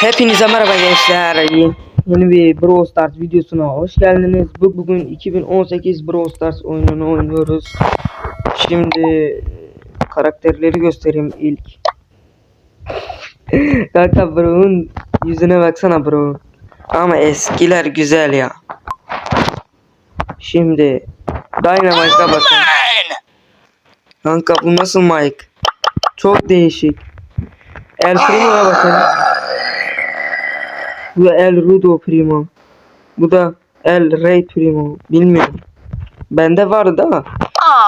Hepinize merhaba gençler. Yeni bir Brawl Stars videosuna hoş geldiniz. Bu bugün 2018 Brawl Stars oyununu oynuyoruz. Şimdi karakterleri göstereyim ilk. Kanka Bro'nun yüzüne baksana bro. Ama eskiler güzel ya. Şimdi Dynamite'a bakın. Kanka bu nasıl Mike? Çok değişik. El Primo'ya bakın. Bu da El Rudo Primo. Bu da El Rey Primo. Bilmiyorum. Bende vardı da.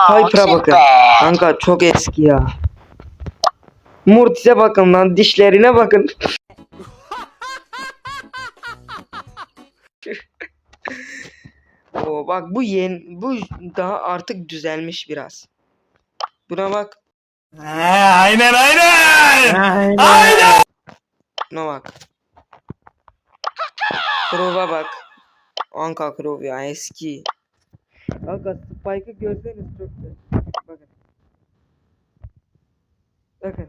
Hyper'a bakın. Kanka çok eski ya. Mortis'e bakın lan. Dişlerine bakın. Oo, bak bu yeni bu daha artık düzelmiş biraz. Buna bak. aynen aynen. Aynen. Buna bak. Crow'a bak. Anka Crow ya eski. Kanka Spike'ı görseniz çok güzel. Bakın. Bakın.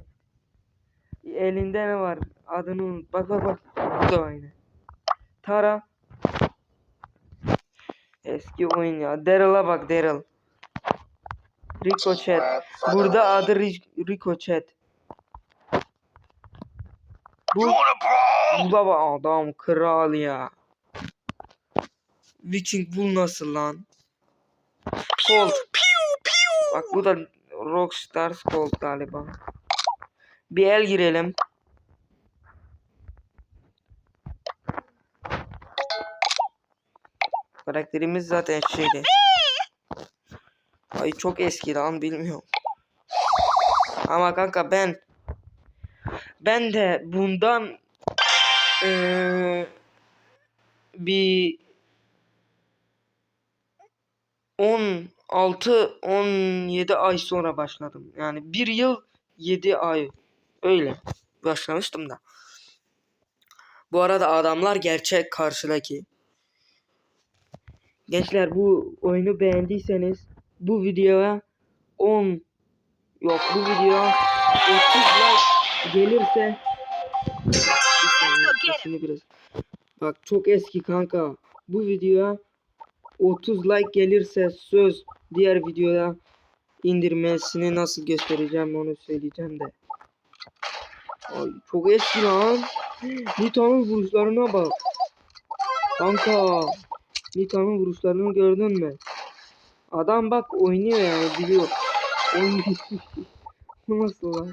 Elinde ne var? Adını unut. Bak bak bak. Bu da aynı. Tara. Eski oyun ya. Daryl'a bak Daryl. Ricochet. Burada adı Ri- Ricochet. Bu, bu da adam kral ya. Viking Bull nasıl lan? Colt. Bak bu da Rockstar Colt galiba. Bir el girelim. Karakterimiz zaten şeydi. Ay çok eski lan bilmiyorum. Ama kanka ben ben de bundan eee, bir 16 17 ay sonra başladım. Yani bir yıl 7 ay öyle başlamıştım da. Bu arada adamlar gerçek karşıdaki. Gençler bu oyunu beğendiyseniz bu videoya 10 yok bu videoya 30 like gelirse sesini biraz bak çok eski kanka bu videoya 30 like gelirse söz diğer videoya indirmesini nasıl göstereceğim onu söyleyeceğim de. Ay çok eski lan. Nita'nın vuruşlarına bak. Kanka. Nita'nın vuruşlarını gördün mü? Adam bak oynuyor yani biliyor. Oynuyor. Nasıl lan?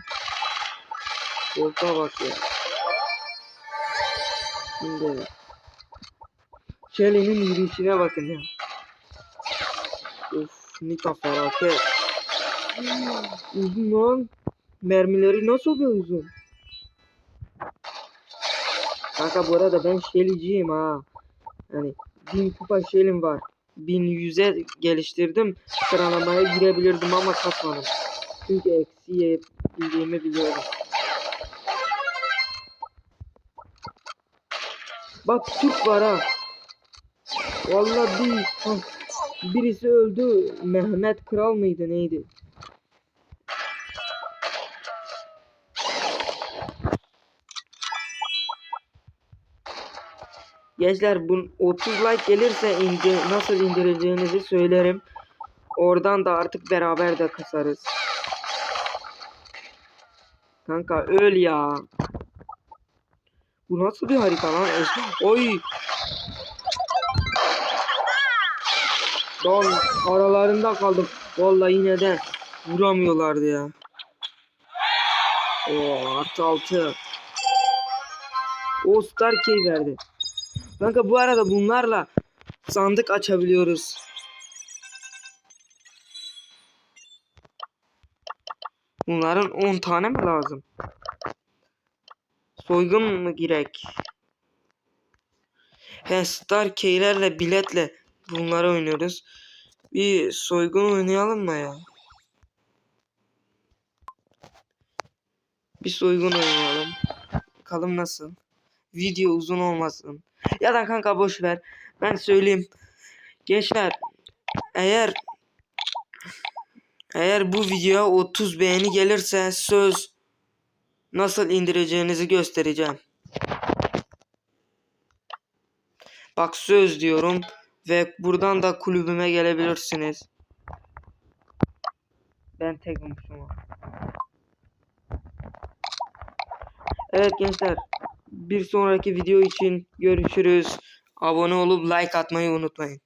Koltuğa bak ya. Şimdi Shelly'nin yürüyüşüne bakın ya. Of Nita felaket. Uzun lan. Mermileri nasıl bir uzun? Kanka bu arada ben Shelly'ciyim ha. Yani 1000 kupa Shelly'm var. 1100'e geliştirdim. Sıralamaya girebilirdim ama kasmadım. Çünkü eksiye bildiğimi biliyorum. Bak Türk var ha. Vallahi bir birisi öldü. Mehmet Kral mıydı neydi? Gençler bu 30 like gelirse indi, nasıl indireceğinizi söylerim. Oradan da artık beraber de kasarız. Kanka öl ya. Bu nasıl bir harita lan? Oy. Don aralarında kaldım. Vallahi yine de vuramıyorlardı ya. Oo artı altı. O Star Key verdi. Kanka bu arada bunlarla sandık açabiliyoruz. Bunların 10 tane mi lazım? Soygun mu girek? He Star Key'lerle biletle bunları oynuyoruz. Bir soygun oynayalım mı ya? Bir soygun oynayalım. Bakalım nasıl? Video uzun olmasın. Ya da kanka boş ver. Ben söyleyeyim. Gençler eğer eğer bu videoya 30 beğeni gelirse söz nasıl indireceğinizi göstereceğim. Bak söz diyorum ve buradan da kulübüme gelebilirsiniz. Ben tek Müslüman. Evet gençler bir sonraki video için görüşürüz. Abone olup like atmayı unutmayın.